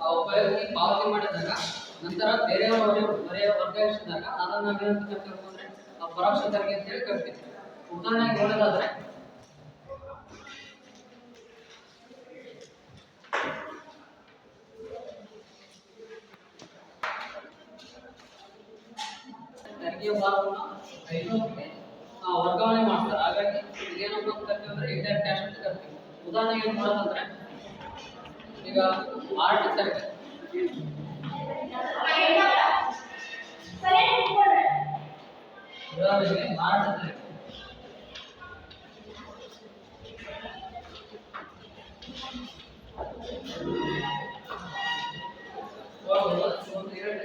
ಆ ವ್ಯಕ್ತಿ ಪಾವತಿ ಮಾಡಿದಾಗ ನಂತರ ಬೇರೆಯವರ ಬರೆಯ ವರ್ಗಾಯಿಸಿದಾಗ ಅದನ್ನು ನಾವು ಅಂದ್ರೆ ಆ ಪರೋಕ್ಷ ತೆರಿಗೆ ಅಂತ ಹೇಳಿ ಕರಿತೀವಿ ಉದಾಹರಣೆಗೆ ಹೇಳೋದಾದ್ರೆ ತೆರಿಗೆ ಭಾಗವನ್ನು ಐನೂರಕ್ಕೆ ಆ, ವರ್ಗಾವಣೆ ಮಾಡ್ತಾರೆ. ಹಾಗಾಗಿ ಏನಪ್ಪ ಅಂತ ಕರ್ತೀವಿ ಅಂದ್ರೆ ಇಂಡೈರೆಕ್ಟ್ ಕ್ಯಾಶ್ ಅಂತ ಕರಿತೀವಿ. ಉದಾಹರಣೆಗೆ ನೋಡೋದಂದ್ರೆ ಈಗ ಆರ್ಟ್ ತೆರಿಗೆ ಉದಾಹರಣೆಗೆ ಆರ್ಟ್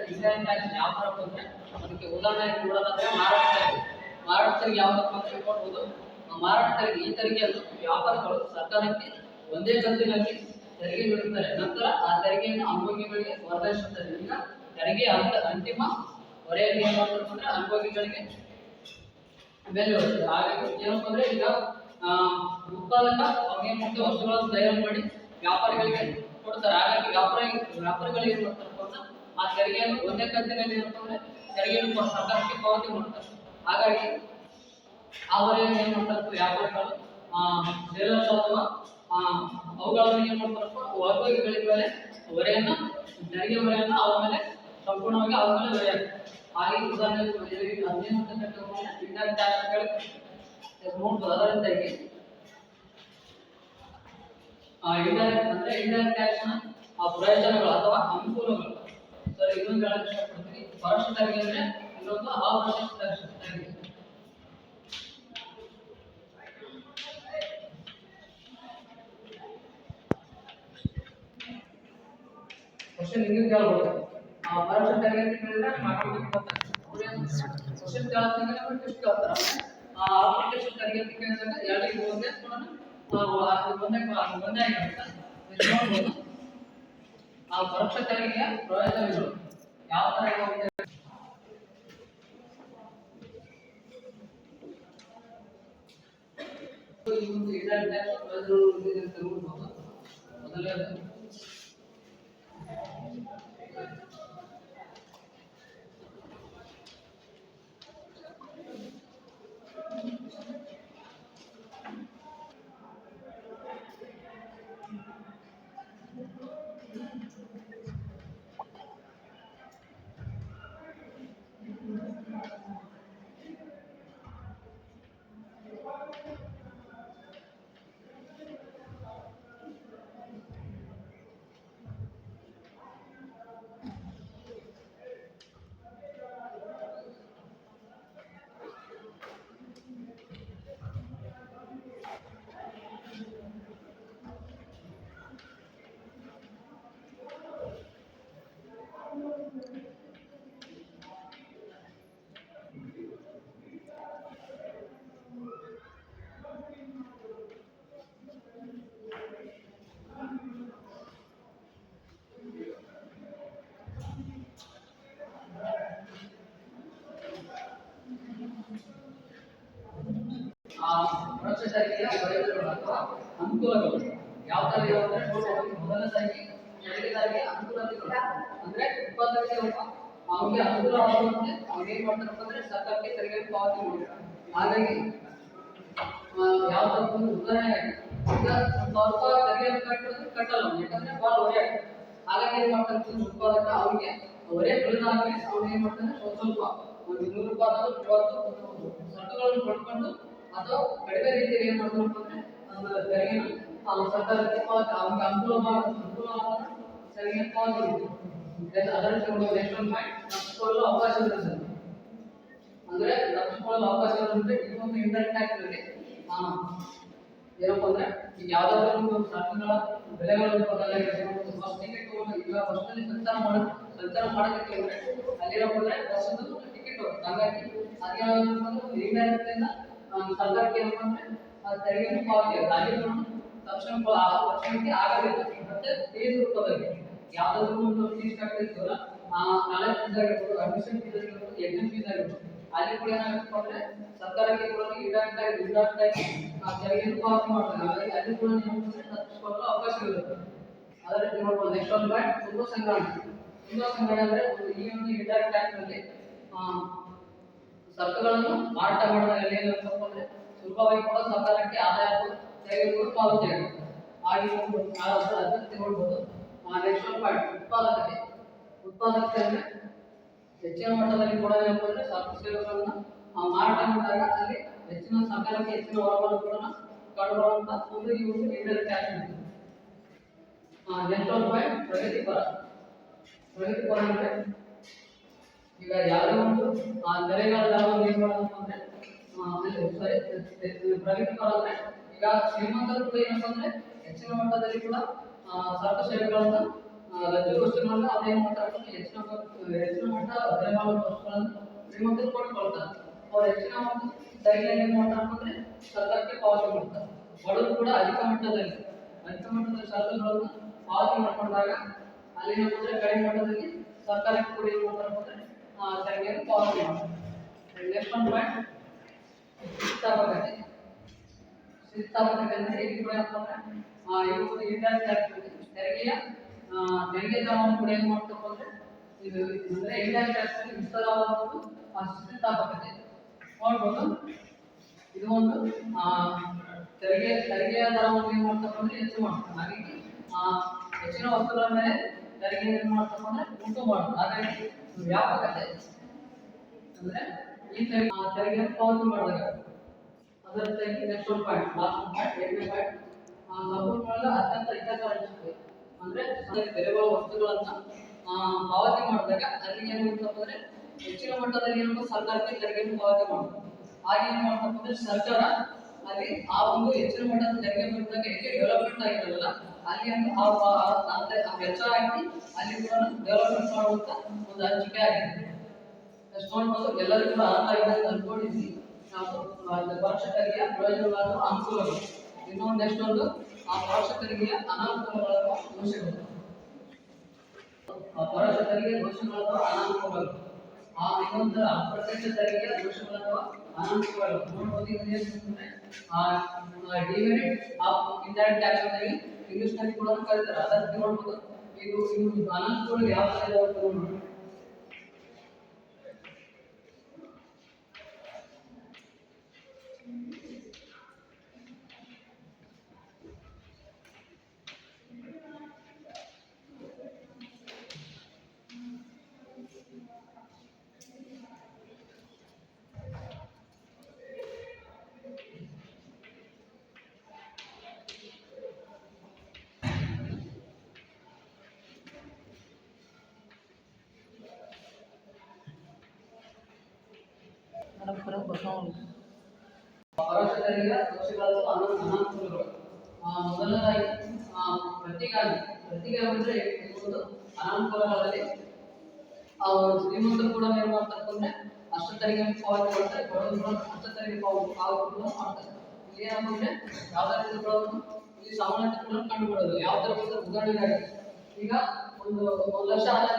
ಡಿಸೈನ್ ಯಾವ ತರ ಬಂದ್ರೆ, ಅದಕ್ಕೆ ಉದಾಹರಣೆ ಕೊಡೋದಾದ್ರೆ ಮಾರಾಟ ತೆರಿಗೆ ಮಾರಾಟ ತೆರಿಗೆ ಯಾವ್ದಪ್ಪ ಅಂತ ತಿಳ್ಕೊಳ್ಬೋದು ಆ ಮಾರಾಟ ತೆರಿಗೆ ಈ ತೆರಿಗೆಯನ್ನು ವ್ಯಾಪಾರಿಗಳು ಸರ್ಕಾರಕ್ಕೆ ಒಂದೇ ಕಂತಿನಲ್ಲಿ ತೆರಿಗೆ ಬಿಡುತ್ತಾರೆ. ನಂತರ ಆ ತೆರಿಗೆಯನ್ನು ಅನುಭೋಗಿಗಳಿಗೆ ವರ್ಗಾಯಿಸುವುದರಿಂದ ತೆರಿಗೆ ಅಂತ ಅಂತಿಮ ಹೊರೆಯಲ್ಲಿ ಏನು ಅಂದ್ರೆ ಅನುಭೋಗಿಗಳಿಗೆ ಬೆಲೆ ಹೋಗುತ್ತೆ ಹಾಗಾಗಿ ಏನಪ್ಪ ಅಂದ್ರೆ ಈಗ ಉತ್ಪಾದಕ ಮುಖ್ಯ ವಸ್ತುಗಳನ್ನು ತಯಾರು ಮಾಡಿ ವ್ಯಾಪಾರಿಗಳಿಗೆ ಕೊಡ್ತಾರೆ. ಹಾಗಾಗಿ ವ್ಯಾಪಾರ, ವ್ಯಾಪಾರಿಗಳಿಗೆ ಏನ್ ಮಾಡ್ತಾರಪ್ಪ ಅಂದ್ರೆ ಆ ತೆರಿಗೆಯನ್ನು ಒಂದೇ ಕಂತಿನಲ್ಲಿ ಏನಪ್ಪ ಅಂದ್ರೆ ತೆರಿಗೆಯನ್ನು ಸರ್ಕಾರಕ್ಕೆ ಪಾವತಿ ಮಾಡ್ತಾರೆ ಹಾಗಾಗಿ ಅವರೇ ಏನ್ ಮಾಡ್ತಾರೆ ವ್ಯಾಪಾರಗಳು ಆ ಸೇಲರ್ಸ್ ಅಥವಾ ಅವುಗಳನ್ನು ಏನ್ ಮಾಡ್ತಾರಪ್ಪ ವರ್ಗಗಳಿಗೆ ಮೇಲೆ ಹೊರೆಯನ್ನ ತೆರಿಗೆ ಹೊರೆಯನ್ನ ಅವರ ಮೇಲೆ ಸಂಪೂರ್ಣವಾಗಿ ಅವರ ಮೇಲೆ ಹಾಕ್ತಾರೆ. ಹಾಗೆ ಉದಾಹರಣೆಗೆ ಹದಿನೈದು ಆ ಇಂಡೈರೆಕ್ಟ್ ಅಂದ್ರೆ ಇಂಡೈರೆಕ್ಟ್ ಟ್ಯಾಕ್ಸ್ನ ಪ್ರಯೋಜನಗಳು ಅಥವಾ ಅನುಕೂಲಗಳು. ಸರ್, ಇದೊಂದು ಹೇಳಕ್ ಇಷ್ಟಪಡ್ತೀನಿ. ಪರೋಕ್ಷ ತೆರಿಗೆ ಅಂದ್ರೆ ಇನ್ನೊಂದು ಅಪರೋಕ್ಷ ಟ್ಯಾಕ್ಸ್ ತೆರಿಗೆ ಕ್ವಶನ್ ಹಿಂಗೆ ಕೇಳ್ಬೋದು ಆ ಪರೋಕ್ಷ ತೆರಿಗೆ ಅಂತ ಹೇಳಿದ್ರೆ ಮಾರ್ಕೆಟಿಂಗ್ ಬರ್ತಾರೆ ಕ್ವಶನ್ ಕೇಳ್ತೀನಿ ಟೆಸ್ಟ್ ಕೇಳ್ತಾರೆ ಆ ಅಪ್ಲಿಕೇಶನ್ ತೆರಿಗೆ ಅಂತ ಕೇಳಿದಾಗ ಎರಡಿಗೆ ಒಂದೇ ಕೂಡ ನಾವು ಅದು ಒಂದೇ ಅದು ಒಂದೇ ಆಗಿರುತ್ತೆ ಇದು ನೋಡ್ಬೋದು ಆ ಪರೋಕ್ಷ ತೆರಿಗೆಯ ಪ್ರಯೋಜನಗಳು ಯಾವ ತರ ಇರುತ್ತೆ ಈ ಒಂದು ಇಂಡೈರೆಕ್ಟ್ ಟ್ಯಾಕ್ಸ್ ಪ್ರಯೋಜನಗಳು ಇದೆ ಅಂತ ನೋಡ್ಬೋದು ಮೊದಲನೇದು ಆ ಪ್ರಯೋಜನಗಳು ಅಥವಾ ಅನುಕೂಲಗಳು ಯಾವ ತರ ಅಂದ್ರೆ ನೋಡ್ಬೋದು. ಮೊದಲನೇದಾಗಿ ಎರಡನೇದಾಗಿ ಅನುಕೂಲತೆಗಳು ಅಂದ್ರೆ ಉತ್ಪಾದಕರಿಗೆ ಅವ್ರಿಗೆ ಅನುಕೂಲ ಆಗುವಂತೆ ಅವ್ರು ಏನ್ ಮಾಡ್ತಾರಪ್ಪ ಅಂದ್ರೆ ಸರ್ಕಾರಕ್ಕೆ ತೆರಿಗೆ ಪಾವತಿ ಮಾಡ್ತಾರೆ ಹಾಗಾಗಿ ಯಾವ್ದಾದ್ರು ಒಂದು ಉದಾಹರಣೆ ಈಗ ಸ್ವಲ್ಪ ತೆರಿಗೆ ಕಟ್ಟೋದು ಕಟ್ಟಲ್ಲ ಯಾಕಂದ್ರೆ ಭಾಳ ಹೊರೆ ಹಾಗಾಗಿ ಏನ್ ಮಾಡ್ತಾರೆ ಉತ್ಪಾದಕ ಅವನಿಗೆ ಅವರೇ ಬೆಳೆದಾಗ ಅವ್ರು ಏನ್ ಮಾಡ್ತಾನೆ ಸ್ವಲ್ಪ ಸ್ವಲ್ಪ ಒಂದು ನೂರು ರೂಪಾಯಿ ಮೂವತ್ತು ಸರಕುಗಳನ್ನು ಕೊಂಡ್ಕೊಂಡು ಅಥವಾ ಕಡಿಮೆ ರೀತಿಯಲ್ಲಿ ಏನ್ ಅಂದ್ರೆ ಒಂದು ಅವ್ನಿಗೆ ತೆರಿಗೆ ಅದನ್ನು ತಗೊಂಡು ಎಷ್ಟೊಂದು ಪಾಯಿಂಟ್ ತಪ್ಪಿಕೊಳ್ಳಲು ಅವಕಾಶ ಅಂದ್ರೆ ತಪ್ಪಿಸಿಕೊಳ್ಳಲು ಅವಕಾಶ ಇರುತ್ತೆ ಇನ್ನೊಂದು ಒಂದು ಟ್ಯಾಕ್ಸ್ ಅಲ್ಲಿ ಆ, ಏನಪ್ಪ ಅಂದ್ರೆ ಯಾವ್ದಾದ್ರು ಒಂದು ಸರಕುಗಳ ಬೆಲೆಗಳು ಬಸ್ ಟಿಕೆಟ್ ತಗೊಂಡು ಈಗ ಬಸ್ನಲ್ಲಿ ಸಂಚಾರ ಮಾಡ ಸಂಚಾರ ಮಾಡೋದಕ್ಕೆ ಅಂದ್ರೆ ಬಸ್ಸದ್ದು ಟಿಕೆಟ್ ಹಾಗಾಗಿ ಅದೇನಾಗುತ್ತೆ ಆ, ಸರ್ಕಾರಕ್ಕೆ ಅಂದ್ರೆ, ಆ ಪಾವತಿ ಕೂಡ ತಕ್ಷಣ ತಕ್ಷಣಕ್ಕೆ ಆಗೋದಿಲ್ಲ ಮತ್ತೆ ಫೀಸ್ ರೂಪದಲ್ಲಿ ಒಂದು ಫೀಸ್ ಕಟ್ಟಿರ್ತೀವಲ್ಲ ಆ ಕಾಲೇಜ್ ಫೀಸ್ ಆಗಿರ್ಬೋದು ಅಡ್ಮಿಷನ್ ಫೀಸ್ ಆಗಿರ್ಬೋದು ಫೀಸ್ ಆಗಿರ್ಬೋದು ಅಲ್ಲಿ ಕೂಡ ಅಂದ್ರೆ, ಸರ್ಕಾರಕ್ಕೆ ಕೂಡ ಪಾವತಿ ಮಾಡ್ತಾರೆ. ಅಲ್ಲಿ ಕೂಡ ನೀವು ತಪ್ಪಿಸ್ಕೊಳ್ಳೋ ಬಳಸಿಕೊಳ್ಳಲು ಅವಕಾಶವಿರುತ್ತೆ ಅದೇ ರೀತಿ ನೋಡ್ಬೋದು ನೆಕ್ಸ್ಟ್ ಒಂದು ಪಾಯಿಂಟ್ ತುಂಬ ಸಂಗ್ರಹಣೆ. ತುಂಬ ಸಂಗ್ರಹಣೆ ಅಂದರೆ ಈ ಒಂದು ಸರಕುಗಳನ್ನು ಮಾರಾಟ ಮಾಡೋದ್ರಲ್ಲಿ ಏನಿರುತ್ತಪ್ಪ ಅಂದ್ರೆ ಸುಲಭವಾಗಿ ಕೂಡ ಸರ್ಕಾರಕ್ಕೆ ಆದಾಯ ತೆರಿಗೆ ಕೂಡ ಪಾವತಿ ಆಗುತ್ತೆ ಹಾಗೆ ಒಂದು ಅದರ ಅದಕ್ಕೆ ನೋಡ್ಬೋದು. ನೆಕ್ಸ್ಟ್ ಪಾಯಿಂಟ್ ಉತ್ಪಾದಕತೆ ಉತ್ಪಾದಕತೆ. ಅಂದ್ರೆ ಹೆಚ್ಚಿನ ಮಟ್ಟದಲ್ಲಿ ಕೂಡ ಏನಪ್ಪ ಅಂದ್ರೆ ಸರಕು ಸೇವೆಗಳನ್ನ ಮಾರಾಟ ಮಾಡಿದಾಗ ಅಲ್ಲಿ ಹೆಚ್ಚಿನ ಸರ್ಕಾರಕ್ಕೆ ಹೆಚ್ಚಿನ ಹೊರಬರುಗಳನ್ನು ಕಂಡುಬರುವಂತ ಒಂದು ಈ ಒಂದು ಇಂಡೈರೆಕ್ಟ್ ಟ್ಯಾಕ್ಸ್ ನೆಕ್ಸ್ಟ್ ಒಂದು ಪಾಯಿಂಟ್ ಪ್ರಗತಿಪರ ಪ್ರಗತಿಪರ ಅಂದ್ರೆ ಈಗ ಯಾವುದೇ ಒಂದು ಆ, ಏನ್ ಮಾಡೋದಪ್ಪ ಅಂದ್ರೆ ಅಂದ್ರೆ ಈಗ ಶ್ರೀಮಂತರು ಕೂಡ ಏನಪ್ಪ ಅಂದ್ರೆ ಹೆಚ್ಚಿನ ಮಟ್ಟದಲ್ಲಿ ಕೂಡ ಸರಕು ಸೇವೆಗಳನ್ನ ವಸ್ತುಗಳನ್ನ ಅವ್ರು ಏನ್ ಮಾಡ್ತಾರೆ ಹೆಚ್ಚಿನ ಹೆಚ್ಚಿನ ಮಟ್ಟ ಬೆಲೆಬಾಳುವ ವಸ್ತುಗಳನ್ನ ಶ್ರೀಮಂತರು ಕೊಡ್ಕೊಳ್ತಾರೆ. ಅವ್ರು ಹೆಚ್ಚಿನ ಒಂದು ಏನು ಮಾಡ್ತಾರೆ ಅಂದ್ರೆ ಸರ್ಕಾರಕ್ಕೆ ಪಾವತಿ ಮಾಡ್ತಾರೆ. ಬಡವರು ಕೂಡ ಅಧಿಕ ಮಟ್ಟದಲ್ಲಿ ಅಧಿಕ ಮಟ್ಟದ ಶಾಲೆಗಳನ್ನು ಪಾವತಿ ಮಾಡ್ಕೊಂಡಾಗ ಅಲ್ಲಿ ಏನಪ್ಪ ಕಡಿಮೆ ಮಟ್ಟದಲ್ಲಿ ಸರ್ಕಾರಕ್ಕೆ ಕೂಡ ಏನ್ ಮಾಡ್ತಾರೆ ಪಾವತಿ ಮಾಡ್ತಾರೆ ನೆಕ್ಸ್ಟ್ ಒಂದು ಪಾಯಿಂಟ್ ಸ್ಥಿತಾಪಕತೆ ಸ್ಥಿತಾಪಕತೆ ಅಂದ್ರೆ ಇಲ್ಲಿ ಕೂಡ ಏನಪ್ಪ ಅಂದ್ರೆ ಆ, ಇದು ಒಂದು ಇಂಡೈರೆಕ್ಟ್ ಟ್ಯಾಕ್ಸ್ ತೆರಿಗೆಯ ತೆರಿಗೆ ದರವನ್ನು ಕೂಡ ಏನು ಮಾಡ್ತಪ್ಪ ಇದು ಅಂದ್ರೆ ಇಂಡೈರೆಕ್ಟ್ ಟ್ಯಾಕ್ಸ್ ವಿಸ್ತಾರವಾದ ಒಂದು ಆ, ಸ್ಥಿತಾಪಕತೆ ನೋಡ್ಬೋದು. ಇದು ಒಂದು ತೆರಿಗೆ ತೆರಿಗೆಯ ದರವನ್ನು ಏನ್ ಮಾಡ್ತಪ್ಪ ಅಂದ್ರೆ ಹೆಚ್ಚು ಮಾಡ್ತಾರೆ. ಹೆಚ್ಚಿನ ವಸ್ತುಗಳ ಮೇಲೆ ತೆರಿಗೆ ಏನ್ ಮಾಡ್ತಪ್ಪ ಅಂದ್ರೆ ಉಂಟು ಮಾಡುತ್ತೆ ಹಾಗಾಗಿ ವ್ಯಾಪಕತೆ ಅಂದ್ರೆ ಈ ತೆರಿಗೆ ಪಾವತಿ ಮಾಡಿದಾಗ, ಅದರ ತೆರಿಗೆ ನೆಕ್ಸ್ಟ್ ಒಂದು ಪಾಯಿಂಟ್ ಲಾಸ್ಟ್ ಪಾಯಿಂಟ್ ಎರಡನೇ ಪಾಯಿಂಟ್ ಸಂಪನ್ಮೂಲ ಅತ್ಯಂತ ಹಿತಕರ ಅಂದ್ರೆ ಬೆಲೆಗಳ ವಸ್ತುಗಳನ್ನ ಪಾವತಿ ಮಾಡಿದಾಗ ಅಲ್ಲಿ ಏನಾಗುತ್ತಂದ್ರೆ ಹೆಚ್ಚಿನ ಮಟ್ಟದಲ್ಲಿ ಏನಪ್ಪ ಸರ್ಕಾರಕ್ಕೆ ತೆರಿಗೆಯನ್ನು ಪಾವತಿ ಮಾಡುತ್ತೆ ಹಾಗೆ ಏನ್ ಮಾಡ್ತಪ್ಪ ಅಂದ್ರೆ ಸರ್ಕಾರ ಅಲ್ಲಿ ಆ ಒಂದು ಹೆಚ್ಚಿನ ಮಟ್ಟದ ತೆರಿಗೆ ಬಂದಾಗ ಎಲ್ಲಿ ಡೆವಲಪ್ಮೆಂಟ್ ಆಗಿರಲ್ಲ ಅಲ್ಲಿ ಅಂದ್ರೆ ವೆಚ್ಚ ಹಾಕಿ ಅಲ್ಲಿ ಕೂಡ ಡೆವಲಪ್ಮೆಂಟ್ ಮಾಡುವಂತ ಒಂದು ಹಂಚಿಕೆ ಆಗಿದೆ. ನೋಡ್ಬೋದು ಎಲ್ಲರಿಗೂ ಕೂಡ ಅರ್ಥ ಅಂತ ಅನ್ಕೊಂಡಿದ್ವಿ ನಾವು ತೆರಿಗೆಯ ಪ್ರಯೋಜನಗಳನ್ನು ಅನುಕೂಲಗಳು ಇನ್ನೊಂದು ಎಷ್ಟೊಂದು ಆ ಪೋಷಕರಿಗೆ ಅನಾನುಕೂಲಗಳನ್ನು ದೋಷಗಳು ತೆರಿಗೆ ದೋಷಗಳು ಅನಾನುಕೂಲಗಳು. ಆ ಇನ್ನೊಂದು ಅಪ್ರತ್ಯಕ್ಷ ತೆರಿಗೆ ದೋಷಗಳು ಅನಾನುಕೂಲಗಳು. ನೋಡ್ಬೋದು ಆ ಡಿವಿಡೆಂಟ್ ಆಫ್ ಇಂಡೈರೆಕ್ಟ್ ಟ್ಯಾಕ್ಸ್ ಅಂತ ಹೇಳಿ ಇಂಗ್ಲಿಷ್ನಲ್ಲಿ ಕೂಡ ಕರೀತಾರೆ ಅದಕ್ಕೆ ನೋಡ್ಬೋದು ಇದು ಇದು ಅನಾನುಕೂಲ ಯಾವ ತರ ಇದಾವೆ ಅಂತ ನೋಡ್ಬೋದು ಪರೋಕ್ಷ ತೆರಿಗೆಯ ಅನಾನುಕೂಲಗಳು ಮೊದಲನೇದಾಗಿ ಆ, ಪ್ರತಿಗಾಮಿ ಪ್ರತಿಗಾಮಿ ಅಂದ್ರೆ ಒಂದು ಅನಾನುಕೂಲಗಳಲ್ಲಿ ಶ್ರೀಮಂತರು ಕೂಡ ಏನು ಮಾಡ್ತಾರೆ ಅಷ್ಟ ತೆರಿಗೆ ಪಾವತಿ ಮಾಡ್ತಾರೆ ಬಡವರು ಅಷ್ಟ ತೆರಿಗೆ ಪಾವತಿ ಪಾವತಿ ಮಾಡ್ತಾರೆ ಇಲ್ಲಿ ಏನಪ್ಪ ಅಂದ್ರೆ ಯಾವ್ದಾರ ರೀತಿಗಳನ್ನು ಇಲ್ಲಿ ಸಾಮಾನ್ಯ ಕೂಡ ಕಂಡುಬಿಡೋದು ಯಾವ ಅಂದ್ರೆ ಉದಾಹರಣೆಗಾಗಿ ಈಗ ಒಂದು ಒಂದು ಲಕ್ಷ ಆದಾಯ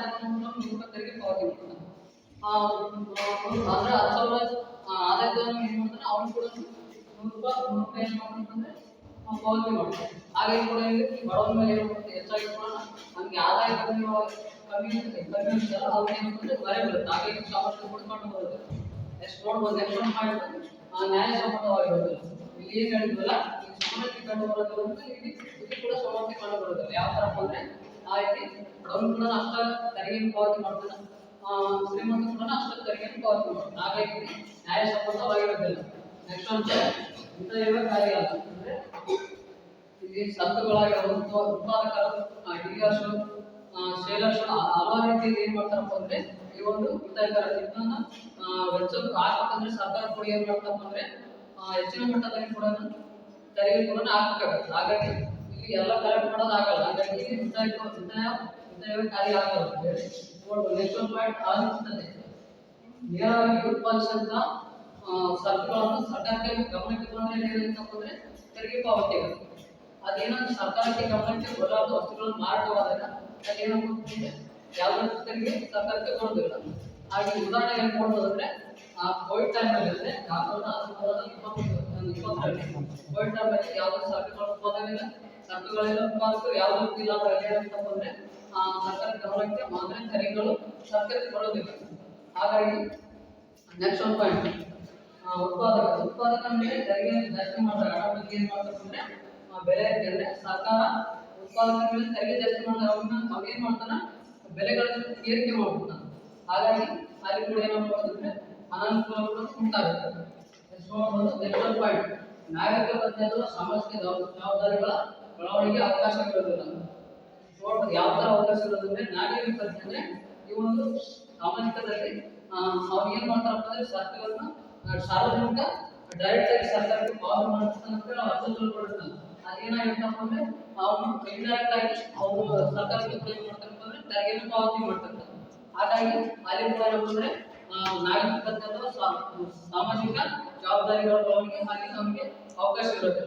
ತೆರಿಗೆ ಪಾವತಿ ಮಾಡ್ತಾರೆ ಅಂದ್ರೆ ಹತ್ತು ಸಾವಿರ ಆ, ಆದಾಯದವನು ಏನ್ ಕೂಡ ನೂರು ರೂಪಾಯಿ ನೂರು ರೂಪಾಯಿ ಏನ್ ಮಾಡ್ತಾನೆ ಅವ್ನು ಪಾವತಿ ಮಾಡ್ತಾನೆ. ಹಾಗಾಗಿ ಕೂಡ ಇಲ್ಲಿ ಬಡವನ ಮೇಲೆ ಹೆಚ್ಚಾಗಿ ಕೂಡ ನಮ್ಗೆ ಆದಾಯ ಕಮ್ಮಿ ಕಮ್ಮಿ ಕಮ್ಮಿ ಇರ್ತಲ್ಲ ಅವ್ರಿಗೆ ಏನಂತಂದ್ರೆ ಬರೆ ಬೀಳುತ್ತೆ ಹಾಗೆ ಸಮಸ್ಯೆ ಹುಡ್ಕೊಂಡು ಬರುತ್ತೆ ಎಷ್ಟು ನೋಡ್ಬೋದು ನೆಕ್ಸ್ಟ್ ಒಂದು ಪಾಯಿಂಟ್ ನ್ಯಾಯಸಮ್ಮತವಾಗಿರೋದಿಲ್ಲ ಇಲ್ಲಿ ಏನು ಹೇಳಿದ್ವಲ್ಲ ಸಮಾನತೆ ಕಂಡು ಬರೋದಿಲ್ಲ ಇಲ್ಲಿ ಇದು ಕೂಡ ಸಮಾನತೆ ಕಂಡು ಬರೋದಿಲ್ಲ ಯಾವ ಥರಪ್ಪ ಅಂದರೆ ಆ ರೀತಿ ಬಡವನು ಕೂಡ ಅಷ್ಟ ತೆರಿಗೆ ಪಾವತಿ ಮಾಡ್ತಾನೆ. ಶ್ರೀಮಂತ ಕೂಡ ಅಷ್ಟ ತೆರಿಗೆಯನ್ನು ಪಾವತಿ ಮಾಡ್ತಾನೆ ಹಾಗಾಗಿ ನ್ಯಾಯ ಸಂಬಂಧವಾಗಿರೋದಿಲ್ಲ. ನೆಕ್ಸ್ಟ್ ಅಂಶ ಇಂಥ ಇರುವ ಕಾರ್ಯ ಅಲ್ಲ ಅಂದ್ರೆ ಇಲ್ಲಿ ಸಂಘಗಳಾಗಿರ್ಬೋದು ಉತ್ಪಾದಕರು ಡೀಲರ್ಸ್ ಸೇಲರ್ಸ್ ಹಲವಾರು ರೀತಿಯಲ್ಲಿ ಏನ್ ಮಾಡ್ತಾರಪ್ಪ ಅಂದ್ರೆ ಈ ಒಂದು ವಿತರಕರ ಇದನ್ನ ವೆಚ್ಚ ಹಾಕ್ಬೇಕಂದ್ರೆ ಸರ್ಕಾರ ಕೂಡ ಏನ್ ಮಾಡ್ತಪ್ಪ ಅಂದ್ರೆ ಹೆಚ್ಚಿನ ಮಟ್ಟದಲ್ಲಿ ಕೂಡ ತೆರಿಗೆ ಕೂಡ ಹಾಕ್ಬೇಕಾಗುತ್ತೆ. ಹಾಗಾಗಿ ಇಲ್ಲಿ ಎಲ್ಲ ಕರೆಕ್ಟ್ ಮಾಡೋದಾಗಲ್ಲ ಹಾಗಾಗಿ ವಿತರಕ ವಿತರಣೆ ಕಾರ್ಯ ಆಗಲ್ಲ ನೆಕ್ಸ್ಟ್ ಪಾಯಿಂಟ್ ಆಲಿಸ್ತದೆ ನೇರವಾಗಿ ಉತ್ಪಾದಿಸಿದಂತ ಸರಕುಗಳನ್ನು ಸರ್ಕಾರಕ್ಕೆ ಗಮನಕ್ಕೆ ಬಂದ್ರೆ ಏನಿರುತ್ತಪ್ಪ ಅಂದ್ರೆ ತೆರಿಗೆ ಪಾವತಿಗಳು ಅದೇನಾದ್ರು ಸರ್ಕಾರಕ್ಕೆ ಗಮನಕ್ಕೆ ಬರಲಾರದ ವಸ್ತುಗಳನ್ನು ಮಾರಾಟವಾದಾಗ ಅದೇನಾಗುತ್ತೆ ಯಾವುದೇ ತೆರಿಗೆ ಸರ್ಕಾರಕ್ಕೆ ಬರೋದಿಲ್ಲ ಹಾಗೆ ಉದಾಹರಣೆ ಕೊಡ್ಬೋದು ಆ ಕೋವಿಡ್ ಟೈಮಲ್ಲಿ ಅಂದ್ರೆ ಸಾವಿರದ ಹತ್ತೊಂಬತ್ತು ಇಪ್ಪತ್ತು ಕೋವಿಡ್ ಟೈಮಲ್ಲಿ ಯಾವುದೇ ಸರಕುಗಳ ಉತ್ಪಾದನೆ ಇಲ್ಲ ಸರಕುಗಳೆಲ್ಲ ಉತ್ಪಾದಕರು ಯಾವ ರೀತಿ ಲಾಭ ಏನಂತಪ್ಪ ಅಂದ್ರೆ ಆ ಸರ್ಕಾರ ಗಮನಕ್ಕೆ ಮಾತ್ರ ತೆರಿಗೆಗಳು ಸರ್ಕಾರಕ್ಕೆ ಬರೋದಿಲ್ಲ. ಹಾಗಾಗಿ ನೆಕ್ಸ್ಟ್ ಒಂದು ಪಾಯಿಂಟ್ ಉತ್ಪಾದಕ ಉತ್ಪಾದಕ ಮೇಲೆ ತೆರಿಗೆ ಜಾಸ್ತಿ ಮಾಡ್ತಾರೆ. ಬಗ್ಗೆ ಏನ್ ಮಾಡ್ತಾರೆ ಬೆಲೆ ಅಂದ್ರೆ ಸರ್ಕಾರ ಉತ್ಪಾದಕ ಮೇಲೆ ತೆರಿಗೆ ಜಾಸ್ತಿ ಮಾಡಿದ್ರೆ ಅವ್ರನ್ನ ಅವೇನ್ ಮಾಡ್ತಾನ? ಬೆಲೆಗಳನ್ನು ಏರಿಕೆ ಮಾಡ್ಬಿಡ್ತಾನೆ. ಹಾಗಾಗಿ ಅಲ್ಲಿ ಕೂಡ ಏನಾಗ್ಬೋದು ಅಂದ್ರೆ ಅನಾನುಕೂಲಗಳು ಉಂಟಾಗುತ್ತೆ ಪಾಯಿಂಟ್ ನಾಗರಿಕ ಪಂಚಾಯತ್ ಸಾಮಾಜಿಕ ಜವಾಬ್- ಜವಾಬ್ದಾರಿಗಳ ಬೆಳವಣಿಗೆ ಅವಕಾಶಗಳಿರೋದಿಲ್ಲ ನೋಡ್ಬೋದು ಯಾವ ತರ ಅವಕಾಶ ಇರೋದಂದ್ರೆ ಪಂಚಾಯತ್ ಅಂದ್ರೆ ಈ ಒಂದು ಸಾಮಾಜಿಕದಲ್ಲಿ ಅವ್ರು ಏನ್ ಮಾಡ್ತಾರಪ್ಪ ಅಂದ್ರೆ ಸರ್ಕಾರನ ಆ, ಸಾರ್ವಜನಿಕ ಡೈರೆಕ್ಟ್ ಆಗಿ ಸರ್ಕಾರಕ್ಕೆ ಪಾವತಿ ಮಾಡ್ತಾನೆ ಅಂತ ಹೇಳಿ ಅದೇನಾಗಿತ್ತಪ್ಪ ಅಂದ್ರೆ ಅವನು ಇಂಡೈರೆಕ್ಟ್ ಆಗಿ ಅವರು ಸರ್ಕಾರಕ್ಕೆ ಏನ್ ಮಾಡ್ತಾರಪ್ಪ ಅಂದ್ರೆ ತೆರಿಗೆಯನ್ನು ಪಾವತಿ ಮಾಡ್ತಾರೆ. ಹಾಗಾಗಿ ಅಲ್ಲಿ ಅಂದ್ರೆ ನಾಗರಿಕ ಅಥವಾ ಸಾಮಾಜಿಕ ಜವಾಬ್ದಾರಿಗಳ ಬೆಳವಣಿಗೆ ಹಾಗೆ ನಮಗೆ ಅವಕಾಶ ಇರುತ್ತೆ.